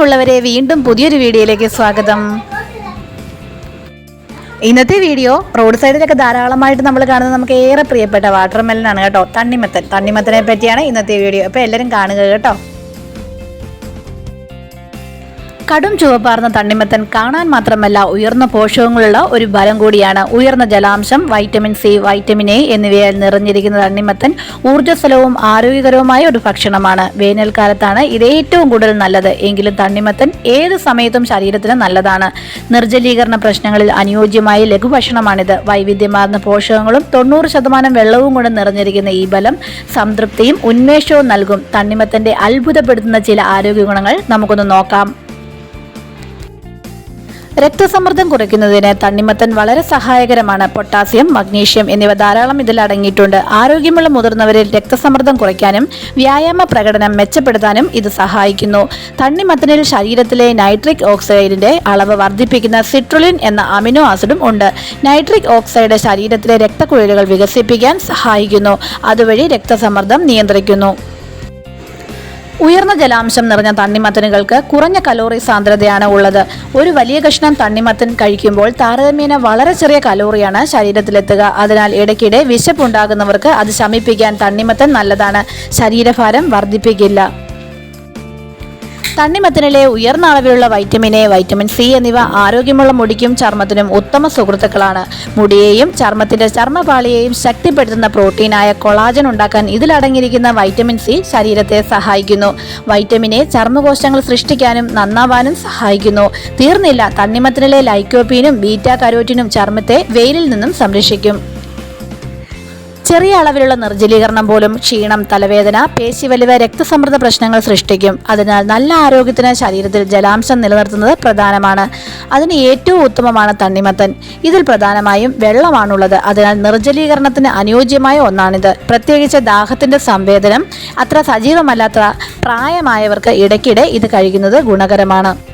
പ്രിയമുള്ളവരെ വീണ്ടും പുതിയൊരു വീഡിയോയിലേക്ക് സ്വാഗതം. ഇന്നത്തെ വീഡിയോ റോഡ് സൈഡിലൊക്കെ ധാരാളമായിട്ട് നമ്മൾ കാണുന്നത് നമുക്ക് ഏറെ പ്രിയപ്പെട്ട വാട്ടർമെലനാണ് കേട്ടോ. തണ്ണിമത്തൻ. തണ്ണിമത്തനെ പറ്റിയാണ് ഇന്നത്തെ വീഡിയോ. അപ്പോൾ എല്ലാവരും കാണുക കേട്ടോ. കടും ചുവപ്പാർന്ന തണ്ണിമത്തൻ കാണാൻ മാത്രമല്ല ഉയർന്ന പോഷകങ്ങളുള്ള ഒരു ഫലം കൂടിയാണ്. ഉയർന്ന ജലാംശം വൈറ്റമിൻ സി വൈറ്റമിൻ എ എന്നിവയാൽ നിറഞ്ഞിരിക്കുന്ന തണ്ണിമത്തൻ ഊർജസ്വലവും ആരോഗ്യകരവുമായ ഒരു ഭക്ഷണമാണ്. വേനൽക്കാലത്താണ് ഇത് ഏറ്റവും കൂടുതൽ നല്ലത്. എങ്കിലും തണ്ണിമത്തൻ ഏത് സമയത്തും ശരീരത്തിന് നല്ലതാണ്. നിർജലീകരണ പ്രശ്നങ്ങളിൽ അനുയോജ്യമായ ലഘുഭക്ഷണമാണിത്. വൈവിധ്യമാർന്ന പോഷകങ്ങളും തൊണ്ണൂറ് ശതമാനം വെള്ളവും കൊണ്ട് നിറഞ്ഞിരിക്കുന്ന ഈ ബലം സംതൃപ്തിയും ഉന്മേഷവും നൽകും. തണ്ണിമത്തന്റെ അത്ഭുതപ്പെടുത്തുന്ന ചില ആരോഗ്യ ഗുണങ്ങൾ നമുക്കൊന്ന് നോക്കാം. രക്തസമ്മർദ്ദം കുറയ്ക്കുന്നതിന് തണ്ണിമത്തൻ വളരെ സഹായകരമാണ്. പൊട്ടാസ്യം മഗ്നീഷ്യം എന്നിവ ധാരാളം ഇതിൽ അടങ്ങിയിട്ടുണ്ട്. ആരോഗ്യമുള്ള മുതിർന്നവരിൽ രക്തസമ്മർദ്ദം കുറയ്ക്കാനും വ്യായാമ പ്രകടനം മെച്ചപ്പെടുത്താനും ഇത് സഹായിക്കുന്നു. തണ്ണിമത്തനിൽ ശരീരത്തിലെ നൈട്രിക് ഓക്സൈഡിന്റെ അളവ് വർദ്ധിപ്പിക്കുന്ന സിട്രുലിൻ എന്ന അമിനോ ആസിഡും ഉണ്ട്. നൈട്രിക് ഓക്സൈഡ് ശരീരത്തിലെ രക്തക്കുഴലുകൾ വികസിപ്പിക്കാൻ സഹായിക്കുന്നു. അതുവഴി രക്തസമ്മർദ്ദം നിയന്ത്രിക്കുന്നു. ഉയർന്ന ജലാംശം നിറഞ്ഞ തണ്ണിമത്തനുകൾക്ക് കുറഞ്ഞ കലോറി സാന്ദ്രതയാണ് ഉള്ളത്. ഒരു വലിയ കഷ്ണം തണ്ണിമത്തൻ കഴിക്കുമ്പോൾ താരതമ്യേന വളരെ ചെറിയ കലോറിയാണ് ശരീരത്തിലെത്തുക. അതിനാൽ ഇടയ്ക്കിടെ വിശപ്പുണ്ടാകുന്നവർക്ക് അത് ശമിപ്പിക്കാൻ തണ്ണിമത്തൻ നല്ലതാണ്. ശരീരഭാരം വർദ്ധിപ്പിക്കില്ല. തണ്ണിമത്തനിലെ ഉയർന്ന അളവിലുള്ള വൈറ്റമിൻ എ വൈറ്റമിൻ സി എന്നിവ ആരോഗ്യമുള്ള മുടിക്കും ചർമ്മത്തിനും ഉത്തമ സുഹൃത്തുക്കളാണ്. മുടിയെയും ചർമ്മത്തിന്റെ ചർമ്മപാളിയെയും ശക്തിപ്പെടുത്തുന്ന പ്രോട്ടീനായ കൊളാജൻ ഉണ്ടാക്കാൻ ഇതിലടങ്ങിയിരിക്കുന്ന വൈറ്റമിൻ സി ശരീരത്തെ സഹായിക്കുന്നു. വൈറ്റമിൻ എ ചർമ്മകോശങ്ങൾ സൃഷ്ടിക്കാനും നന്നാവാനും സഹായിക്കുന്നു. തീർന്നില്ല തണ്ണിമത്തനിലെ ലൈക്കോപ്പീനും ബീറ്റ കരോറ്റിനും ചർമ്മത്തെ വെയിലിൽ നിന്നും സംരക്ഷിക്കും. ചെറിയ അളവിലുള്ള നിർജലീകരണം പോലും ക്ഷീണം തലവേദന പേശിവലിവ് രക്തസമ്മർദ്ദ പ്രശ്നങ്ങൾ സൃഷ്ടിക്കും. അതിനാൽ നല്ല ആരോഗ്യത്തിന് ശരീരത്തിൽ ജലാംശം നിലനിർത്തുന്നത് പ്രധാനമാണ്. അതിന് ഏറ്റവും ഉത്തമമാണ് തണ്ണിമത്തൻ. ഇതിൽ പ്രധാനമായും വെള്ളമാണുള്ളത്. അതിനാൽ നിർജലീകരണത്തിന് അനുയോജ്യമായ ഒന്നാണിത്. പ്രത്യേകിച്ച് ദാഹത്തിന്റെ സംവേദനം അത്ര സജീവമല്ലാത്ത പ്രായമായവർക്ക് ഇടയ്ക്കിടെ ഇത് കഴിക്കുന്നത് ഗുണകരമാണ്.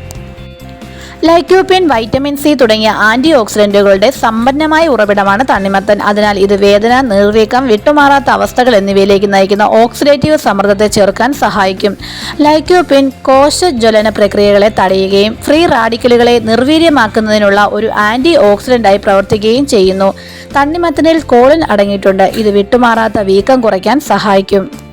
ലൈക്യൂപ്പിൻ വൈറ്റമിൻ സി തുടങ്ങിയ ആന്റി ഓക്സിഡന്റുകളുടെ സമ്പന്നമായ ഉറവിടമാണ് തണ്ണിമത്തൻ. അതിനാൽ ഇത് വേദന നീർവീക്കം വിട്ടുമാറാത്ത അവസ്ഥകൾ എന്നിവയിലേക്ക് നയിക്കുന്ന ഓക്സിഡേറ്റീവ് സമ്മർദ്ദത്തെ ചെറുക്കാൻ സഹായിക്കും. ലൈക്യൂപ്പിൻ കോശജ്വലന പ്രക്രിയകളെ തടയുകയും ഫ്രീ റാഡിക്കലുകളെ നിർവീര്യമാക്കുന്നതിനുള്ള ഒരു ആന്റി ഓക്സിഡന്റായി പ്രവർത്തിക്കുകയും ചെയ്യുന്നു. തണ്ണിമത്തനിൽ കോളിൻ അടങ്ങിയിട്ടുണ്ട്. ഇത് വിട്ടുമാറാത്ത വീക്കം കുറയ്ക്കാൻ സഹായിക്കും.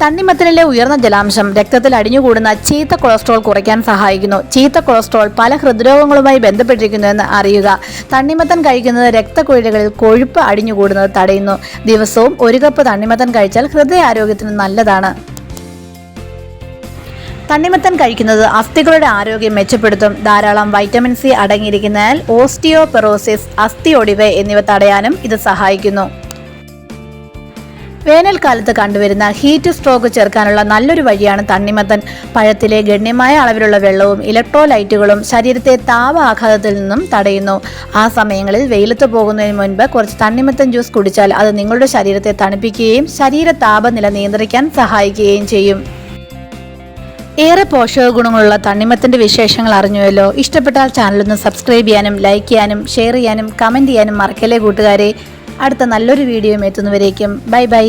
തണ്ണിമത്തനിലെ ഉയർന്ന ജലാംശം രക്തത്തിൽ അടിഞ്ഞുകൂടുന്ന ചീത്ത കൊളസ്ട്രോൾ കുറയ്ക്കാൻ സഹായിക്കുന്നു. ചീത്ത കൊളസ്ട്രോൾ പല ഹൃദ്രോഗങ്ങളുമായി ബന്ധപ്പെട്ടിരിക്കുന്നുവെന്ന് അറിയുക. തണ്ണിമത്തൻ കഴിക്കുന്നത് രക്തക്കുഴലുകളിൽ കൊഴുപ്പ് അടിഞ്ഞുകൂടുന്നത് തടയുന്നു. ദിവസവും ഒരു കപ്പ് തണ്ണിമത്തൻ കഴിച്ചാൽ ഹൃദയാരോഗ്യത്തിന് നല്ലതാണ്. തണ്ണിമത്തൻ കഴിക്കുന്നത് അസ്ഥികളുടെ ആരോഗ്യം മെച്ചപ്പെടുത്തും. ധാരാളം വൈറ്റമിൻ സി അടങ്ങിയിരിക്കുന്നതിനാൽ ഓസ്റ്റിയോപെറോസിസ് അസ്ഥി ഒടിവ് എന്നിവ തടയാനും ഇത് സഹായിക്കുന്നു. വേനൽക്കാലത്ത് കണ്ടുവരുന്ന ഹീറ്റ് സ്ട്രോക്ക് ചേർക്കാനുള്ള നല്ലൊരു വഴിയാണ് തണ്ണിമത്തൻ. പഴത്തിലെ ഗണ്യമായ അളവിലുള്ള വെള്ളവും ഇലക്ട്രോലൈറ്റുകളും ശരീരത്തെ താപ ആഘാതത്തിൽ നിന്നും തടയുന്നു. ആ സമയങ്ങളിൽ വെയിലത്ത് പോകുന്നതിന് മുൻപ് കുറച്ച് തണ്ണിമത്തൻ ജ്യൂസ് കുടിച്ചാൽ അത് നിങ്ങളുടെ ശരീരത്തെ തണുപ്പിക്കുകയും ശരീര താപനില നിയന്ത്രിക്കാൻ സഹായിക്കുകയും ചെയ്യും. ഏറെ പോഷക ഗുണങ്ങളുള്ള തണ്ണിമത്തിന്റെ വിശേഷങ്ങൾ അറിഞ്ഞുവല്ലോ? ഇഷ്ടപ്പെട്ടാൽ ചാനലൊന്ന് സബ്സ്ക്രൈബ് ചെയ്യാനും ലൈക്ക് ചെയ്യാനും ഷെയർ ചെയ്യാനും കമന്റ് ചെയ്യാനും മറക്കല്ലേ കൂട്ടുകാരെ? അടുത്ത നല്ലൊരു വീഡിയോ എത്തുന്നവരേക്കും ബൈ ബൈ.